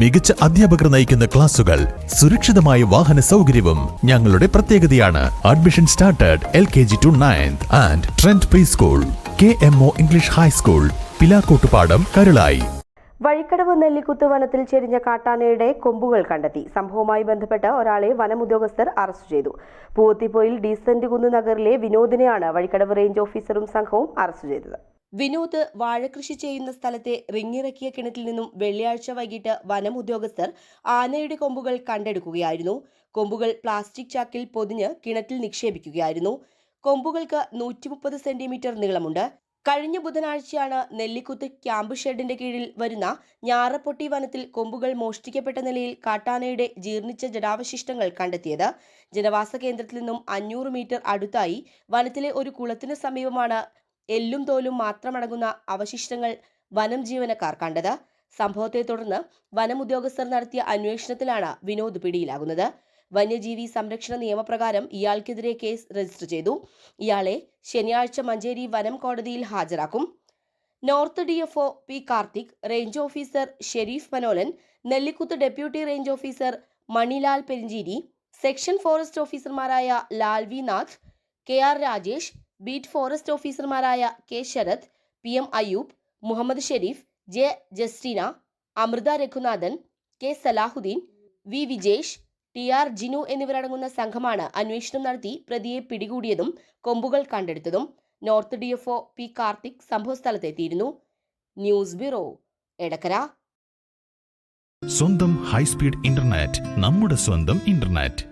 മികച്ച അധ്യാപകർ നയിക്കുന്ന ക്ലാസുകൾ സുരക്ഷിതമായ വാഹന സൗകര്യവും ഞങ്ങളുടെ പ്രത്യേകതയാണ്. Admission started L K G to ninth and trend pre school K M O English high school Pilakkottupadam Karulayi Vazhikkadavu Nellikuthu വനത്തിൽ ചെരിഞ്ഞ കാട്ടാനയുടെ കൊമ്പുകൾ കണ്ടെത്തി. സംഭവവുമായി ബന്ധപ്പെട്ട് ഒരാളെ വനമുദ്യോഗസ്ഥർ അറസ്റ്റ് ചെയ്തു. പൂവത്തിപ്പോയിൽ ഡീസന്റ് കുന്ന് നഗറിലെ വിനോദിനെയാണ് വഴിക്കടവ് റേഞ്ച് ഓഫീസറും സംഘവും അറസ്റ്റ് ചെയ്തത്. വിനോദ് വാഴകൃഷി ചെയ്യുന്ന സ്ഥലത്തെ റിങ്ങിറക്കിയ കിണറ്റിൽ നിന്നും വെള്ളിയാഴ്ച വൈകിട്ട് വനം ഉദ്യോഗസ്ഥർ ആനയുടെ കൊമ്പുകൾ കണ്ടെടുക്കുകയായിരുന്നു. കൊമ്പുകൾ പ്ലാസ്റ്റിക് ചാക്കിൽ പൊതിഞ്ഞ് കിണറ്റിൽ നിക്ഷേപിക്കുകയായിരുന്നു. കൊമ്പുകൾക്ക് നൂറ്റി മുപ്പത് സെന്റിമീറ്റർ നീളമുണ്ട്. കഴിഞ്ഞ ബുധനാഴ്ചയാണ് നെല്ലിക്കുത്ത് ക്യാമ്പ് ഷെഡിന്റെ കീഴിൽ വരുന്ന ഞാറപ്പൊട്ടി വനത്തിൽ കൊമ്പുകൾ മോഷ്ടിക്കപ്പെട്ട നിലയിൽ കാട്ടാനയുടെ ജീർണിച്ച ജടാവശിഷ്ടങ്ങൾ കണ്ടെത്തിയത്. ജനവാസ കേന്ദ്രത്തിൽ നിന്നും അഞ്ഞൂറ് മീറ്റർ അടുത്തായി വനത്തിലെ ഒരു കുളത്തിന് സമീപമാണ് എല്ലും തോലും മാത്രമടങ്ങുന്ന അവശിഷ്ടങ്ങൾ വനം ജീവനക്കാർ കണ്ടത്. സംഭവത്തെ തുടർന്ന് വനം ഉദ്യോഗസ്ഥർ നടത്തിയ അന്വേഷണത്തിലാണ് വിനോദ് പിടിയിലാകുന്നത്. വന്യജീവി സംരക്ഷണ നിയമപ്രകാരം ഇയാൾക്കെതിരെ കേസ് രജിസ്റ്റർ ചെയ്തു. ഇയാളെ ശനിയാഴ്ച മഞ്ചേരി വനം കോടതിയിൽ ഹാജരാക്കും. North D F O P Karthik range officer Sharif Manolan Nellikuthu deputy range officer Manilal Perincheri section forest ഓഫീസർമാരായ Lal Nath K R Rajesh beat forest ഓഫീസർമാരായ K Sharath P M Ayyub Muhammad Sharif J Justina Amritha Raghunathan K Salahuddin V Vijesh T R Jinu എന്നിവരടങ്ങുന്ന സംഘമാണ് അന്വേഷണം നടത്തി പ്രതിയെ പിടികൂടിയതും കൊമ്പുകൾ കണ്ടെടുത്തതും. North D F O P Karthik സംഭവസ്ഥലത്തെത്തിയിരുന്നു. News bureau Edakkara. സ്വന്തം high speed internet നമ്മുടെ സ്വന്തം ഇന്റർനെറ്റ്.